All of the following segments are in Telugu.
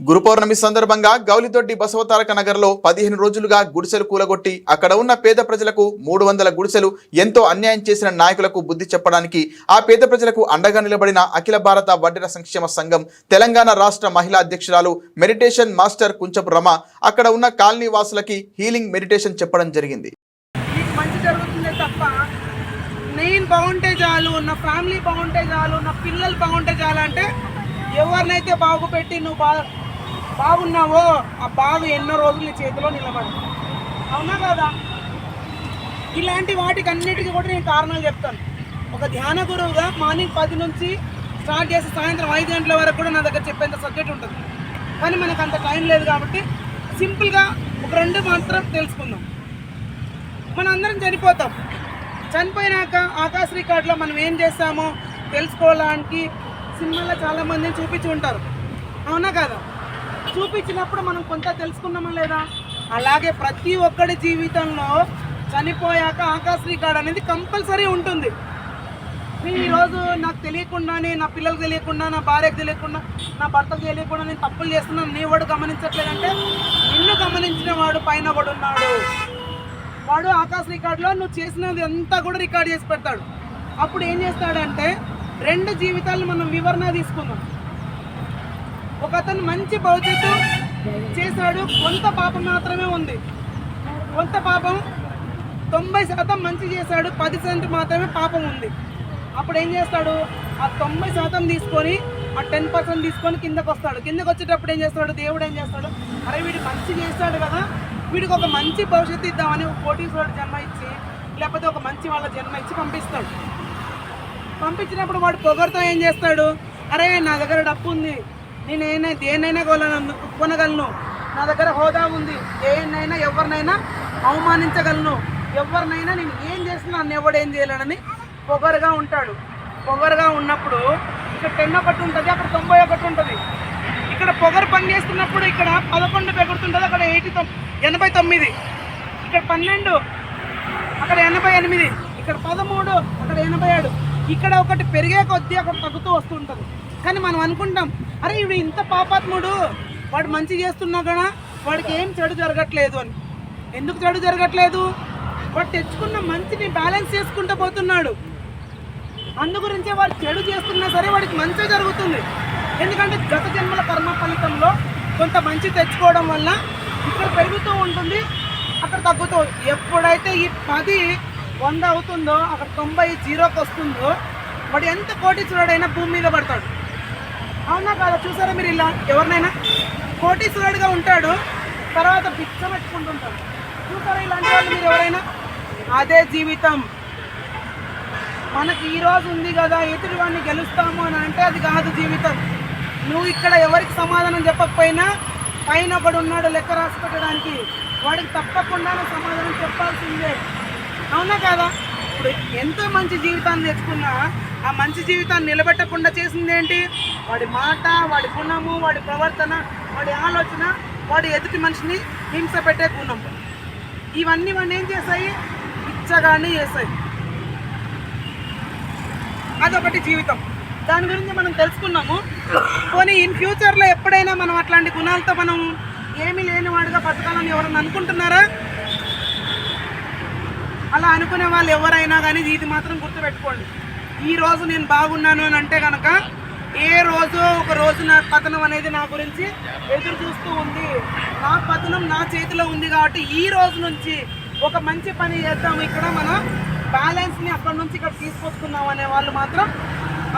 గురు పౌర్ణమి సందర్భంగా గౌలిదొడ్డి బసవతారక నగర్లో పదిహేను రోజులుగా గుడిసెలు కూలగొట్టి అక్కడ ఉన్న పేద ప్రజలకు మూడు వందల గుడిసెలు ఎంతో అన్యాయం చేసిన నాయకులకు బుద్ధి చెప్పడానికి ఆ పేద ప్రజలకు అండగా నిలబడిన అఖిల భారత వడ్డెర సంక్షేమ సంఘం తెలంగాణ రాష్ట్ర మహిళా అధ్యక్షురాలు మెడిటేషన్ మాస్టర్ కుంచపు రమ అక్కడ ఉన్న కాలనీ వాసులకి హీలింగ్ మెడిటేషన్ చెప్పడం జరిగింది. నేను బాగుంటే చాలు నా ఫ్యామిలీ బాగుంటే చాలు నా పిల్లలు బాగుంటే చాలు అంటే ఎవరినైతే బాగుపెట్టి నువ్వు బాగా బాగున్నావో ఆ బాగు ఎన్నో రోజులు నీ చేతిలో నిలబడి. అవునా కదా? ఇలాంటి వాటికి అన్నిటికీ కూడా నేను కారణాలు చెప్తాను. ఒక ధ్యాన గురువుగా మార్నింగ్ పది నుంచి స్టార్ట్ చేసి సాయంత్రం ఐదు గంటల వరకు కూడా నా దగ్గర చెప్పేంత సబ్జెక్ట్ ఉంటుంది. కానీ మనకు అంత టైం లేదు కాబట్టి సింపుల్గా ఒక రెండు మాత్రం తెలుసుకుందాం. మనం అందరం చనిపోతాం. చనిపోయినాక ఆకాశ రికార్డులో మనం ఏం చేస్తామో తెలుసుకోవడానికి సినిమాలో చాలామందిని చూపించి ఉంటారు. అవునా కదా? చూపించినప్పుడు మనం కొంత తెలుసుకున్నామా లేదా? అలాగే ప్రతి ఒక్కడి జీవితంలో చనిపోయాక ఆకాశ్రీ కార్డు అనేది కంపల్సరీ ఉంటుంది. ఈరోజు నాకు తెలియకుండానే నా పిల్లలకు తెలియకుండా నా భార్యకు తెలియకుండా నా భర్తకు తెలియకుండా నేను తప్పులు చేస్తున్నాను. నీ వాడు గమనించట్లేదంటే నిన్ను గమనించిన వాడు పైన వాడు ఉన్నాడు. వాడు ఆకాశ రికార్డులో నువ్వు చేసినది అంతా కూడా రికార్డ్ చేసి పెడతాడు. అప్పుడు ఏం చేస్తాడంటే రెండు జీవితాలను మనం వివరణ తీసుకుందాం. ఒక అతను మంచి భవిష్యత్తు చేశాడు. కొంత పాపం మాత్రమే ఉంది. కొంత పాపం తొంభై శాతం మంచి చేశాడు. పది సెంట్ మాత్రమే పాపం ఉంది. అప్పుడు ఏం చేస్తాడు? ఆ తొంభై శాతం తీసుకొని ఆ టెన్ పర్సెంట్ తీసుకొని కిందకు వస్తాడు. కిందకు వచ్చేటప్పుడు ఏం చేస్తాడు? దేవుడు ఏం చేస్తాడు? అరే వీడు మంచి చేస్తాడు కదా. వీడికి ఒక మంచి భవిష్యత్తు ఇద్దామని ఒక కోటీశ్వరుడు జన్మ ఇచ్చి లేకపోతే ఒక మంచి వాళ్ళ జన్మ ఇచ్చి పంపిస్తాడు. పంపించినప్పుడు వాడు పొగరుతో ఏం చేస్తాడు? అరే నా దగ్గర డబ్బు ఉంది. నేను ఏమైనా దేన్నైనా కొనగలను కొనగలను. నా దగ్గర హోదా ఉంది. దేన్నైనా ఎవరినైనా అవమానించగలను. ఎవరినైనా నేను ఏం చేసినా నన్ను ఎవడు ఏం పొగరుగా ఉంటాడు. పొగరుగా ఉన్నప్పుడు ఇక్కడ టెన్ ఒకటి ఉంటుంది అక్కడ తొంభై ఒకటి ఉంటుంది. ఇక్కడ పొగరు పని చేస్తున్నప్పుడు ఇక్కడ పదకొండు పెగుడుతుంటుంది అక్కడ ఎయిటీ ఎనభై తొమ్మిది. ఇక్కడ పన్నెండు అక్కడ ఎనభై ఎనిమిది. ఇక్కడ పదమూడు అక్కడ ఎనభై ఏడు. ఇక్కడ ఒకటి పెరిగే కొద్దీ అక్కడ తగ్గుతూ వస్తుంటుంది కానీ మనం అనుకుంటాం అరే ఇవి ఇంత పాపాత్ముడు. వాడు మంచి చేస్తున్నా కదా వాడికి ఏం చెడు జరగట్లేదు అని. ఎందుకు చెడు జరగట్లేదు? వాడు తెచ్చుకున్న మంచిని బ్యాలెన్స్ చేసుకుంటూ పోతున్నాడు. అందుగురించే వాడు చెడు చేస్తున్నా సరే వాడికి మంచి జరుగుతుంది. ఎందుకంటే గత జన్మల కర్మ ఫలితంలో కొంత మంచి తెచ్చుకోవడం వల్ల ఇక్కడ పెరుగుతూ ఉంటుంది అక్కడ తగ్గుతూ ఎప్పుడైతే ఈ పది వంద అవుతుందో అక్కడ తొంభై జీరోకి వస్తుందో వాడు ఎంత కోటీశ్వరుడైనా భూమి మీద పడతాడు. అవునా కాదా? చూసారా మీరు ఇలా? ఎవరినైనా? కోటీశ్వరుడుగా ఉంటాడు తర్వాత పిచ్చ పెట్టుకుంటుంటాడు. చూసారా ఇలాంటి వాళ్ళు మీరు ఎవరైనా? అదే జీవితం. మనకి ఈ రోజు ఉంది కదా ఎదుటి వాడిని గెలుస్తాము అని అంటే అది కాదు జీవితం. నువ్వు ఇక్కడ ఎవరికి సమాధానం చెప్పకపోయినా పైన ఒకడు ఉన్నాడు లెక్క రాసి పెట్టడానికి. వాడికి తప్పకుండా సమాధానం చెప్పాల్సిందే. అవునా కాదా? ఇప్పుడు ఎంతో మంచి జీవితాన్ని తెచ్చుకున్నా ఆ మంచి జీవితాన్ని నిలబెట్టకుండా చేసింది ఏంటి? వాడి మాట వాడి గుణము వాడి ప్రవర్తన వాడి ఆలోచన వాడి ఎదుటి మనిషిని హింస పెట్టే గుణం. ఇవన్నీ మనం ఏం చేస్తాయి? ఇచ్చగానే చేస్తాయి. అదొకటి జీవితం. దాని గురించి మనం తెలుసుకున్నాము. పోనీ ఇన్ ఫ్యూచర్లో ఎప్పుడైనా మనం అట్లాంటి గుణాలతో మనం ఏమీ లేని వాడిగా బతకాలని ఎవరన్నా అనుకుంటున్నారా? అలా అనుకునే వాళ్ళు ఎవరైనా కానీ ఇది మాత్రం గుర్తుపెట్టుకోండి. ఈ రోజు నేను బాగున్నాను అని అంటే కనుక ఏ రోజు ఒక రోజు నా పతనం అనేది నా గురించి ఎదురు చూస్తూ ఉంది. నా పతనం నా చేతిలో ఉంది కాబట్టి ఈ రోజు నుంచి ఒక మంచి పని చేద్దాం. ఇక్కడ మనం బ్యాలెన్స్ని అక్కడి నుంచి ఇక్కడ తీసుకొస్తున్నాం అనే వాళ్ళు మాత్రం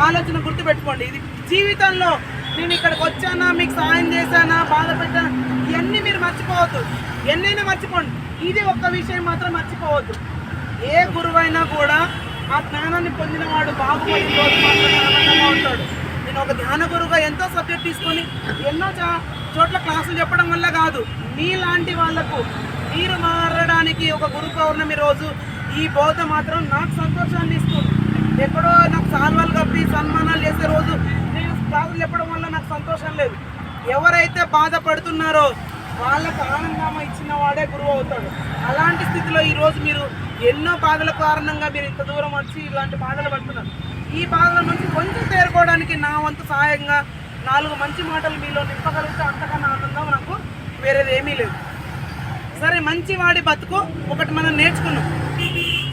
ఆలోచన గుర్తుపెట్టుకోండి. ఇది జీవితంలో నేను ఇక్కడికి వచ్చానా మీకు సహాయం చేశానా బాధ పెట్టానా ఇవన్నీ మీరు మర్చిపోవద్దు. ఎన్నైనా మర్చిపోండి. ఇది ఒక్క విషయం మాత్రం మర్చిపోవద్దు. ఏ గురువైనా కూడా ఆ జ్ఞానాన్ని పొందినవాడు బాగుపడిన రోజు మాత్రమే ఆనందంగా ఉంటాడు. నేను ఒక ధ్యాన గురువుగా ఎంతో సబ్జెక్ట్ తీసుకొని ఎన్నో చా- చోట్ల క్లాసులు చెప్పడం వల్ల కాదు. మీలాంటి వాళ్ళకు మీరు మారడానికి ఒక గురు పౌర్ణమి రోజు ఈ బోధ మాత్రం నాకు సంతోషాన్ని ఇస్తుంది. ఎక్కడో నాకు సాల్వాలు కప్పి సన్మానాలు చేసే రోజు నేను క్లాసులు చెప్పడం వల్ల నాకు సంతోషం లేదు. ఎవరైతే బాధపడుతున్నారో వాళ్ళకు ఆనందం ఇచ్చిన వాడే గురువు అవుతాడు. అలాంటి స్థితిలో ఈరోజు మీరు ఎన్నో బాధల కారణంగా మీరు ఇంత దూరం వచ్చి ఇలాంటి బాధలు పడుతున్నారు. ఈ బాధల నుంచి కొంచెం తేరుకోవడానికి నా వంతు సహాయంగా నాలుగు మంచి మాటలు మీలో నింపగలిగితే అంతకన్నా వేరేది ఏమీ లేదు. సరే మంచి వాడి బతుకు ఒకటి మనం నేర్చుకున్నాం.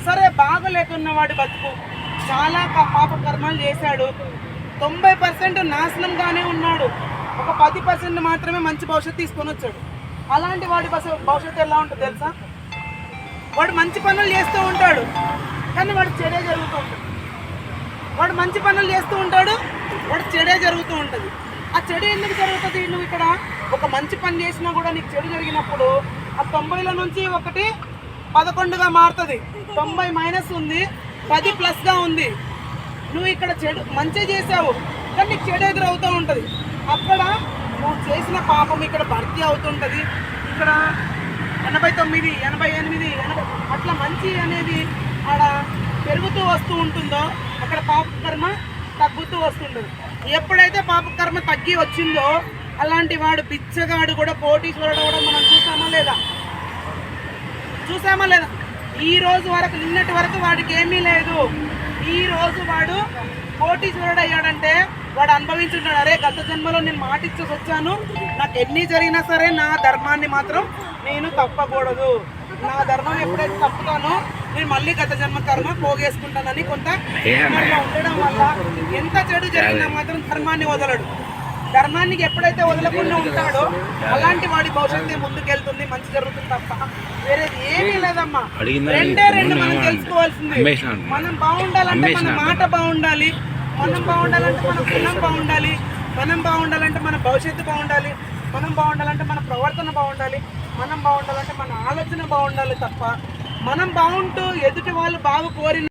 సరే బాగలేకున్న వాడి బతుకు. చాలా క- పాప కర్మలు చేశాడు. తొంభై పర్సెంట్ నాశనంగానే ఉన్నాడు. ఒక పది పర్సెంట్ మాత్రమే మంచి భవిష్యత్తు తీసుకొని వచ్చాడు. అలాంటి వాడి భవిష్యత్తు ఎలా ఉంటుంది తెలుసా? వాడు మంచి పనులు చేస్తూ ఉంటాడు కానీ వాడు చెడే జరుగుతూ ఉంటుంది వాడు మంచి పనులు చేస్తూ ఉంటాడు. వాడు చెడే జరుగుతూ ఉంటుంది. ఆ చెడు ఎందుకు జరుగుతుంది? నువ్వు ఇక్కడ ఒక మంచి పని చేసినా కూడా నీకు చెడు జరిగినప్పుడు ఆ తొంభైల నుంచి ఒకటి పదకొండుగా మారుతుంది. తొంభై మైనస్ ఉంది పది ప్లస్గా ఉంది. నువ్వు ఇక్కడ చెడు మంచి చేసావు కానీ నీకు చెడు ఎదురవుతూ ఉంటుంది. అక్కడ నువ్వు చేసిన పాపం ఇక్కడ భర్తీ అవుతుంటుంది. ఇక్కడ ఎనభై తొమ్మిది ఎనభై ఎనిమిది ఎనభై అట్లా మంచి అనేది ఆడ పెరుగుతూ వస్తూ ఉంటుందో అక్కడ పాప కర్మ తగ్గుతూ వస్తుంటుంది. ఎప్పుడైతే పాప కర్మ తగ్గి వచ్చిందో అలాంటి వాడు పిచ్చగాడు కూడా కోటీశ్వరుడు కూడా మనం చూసామా లేదా? చూసామా లేదా? ఈ రోజు వరకు నిన్నటి వరకు వాడికి ఏమీ లేదు. ఈ రోజు వాడు పోటీ అయ్యాడంటే వాడు అనుభవించుంటాడు. అరే గత జన్మలో నేను మాటిచ్చేసి వచ్చాను. నాకు ఎన్ని జరిగినా సరే నా ధర్మాన్ని మాత్రం నేను తప్పకూడదు. నా ధర్మం ఎప్పుడైతే తప్పుతానో నేను మళ్ళీ గత జన్మ కర్మ పోగేసుకుంటానని కొంత ఉండడం వల్ల ఎంత చెడు జరిగినా మాత్రం ధర్మాన్ని వదలడు. ధర్మానికి ఎప్పుడైతే వదలకుండా ఉంటాడో అలాంటి వాడి భవిష్యత్తు ముందుకెళ్తుంది మంచి జరుగుతుంది తప్ప వేరేది ఏమీ లేదమ్మా. రెండే రెండు మనం తెలుసుకోవాల్సింది. మనం బాగుండాలంటే మన మాట బాగుండాలి. మనం బాగుండాలంటే మన గుణం బాగుండాలి. మనం బాగుండాలంటే మన భవిష్యత్తు బాగుండాలి. మనం బాగుండాలంటే మన ప్రవర్తన బాగుండాలి. మనం బాగుండాలంటే మన ఆలోచన బాగుండాలి తప్ప మనం బాగుంటూ ఎదుటి వాళ్ళు బాగా కోరిన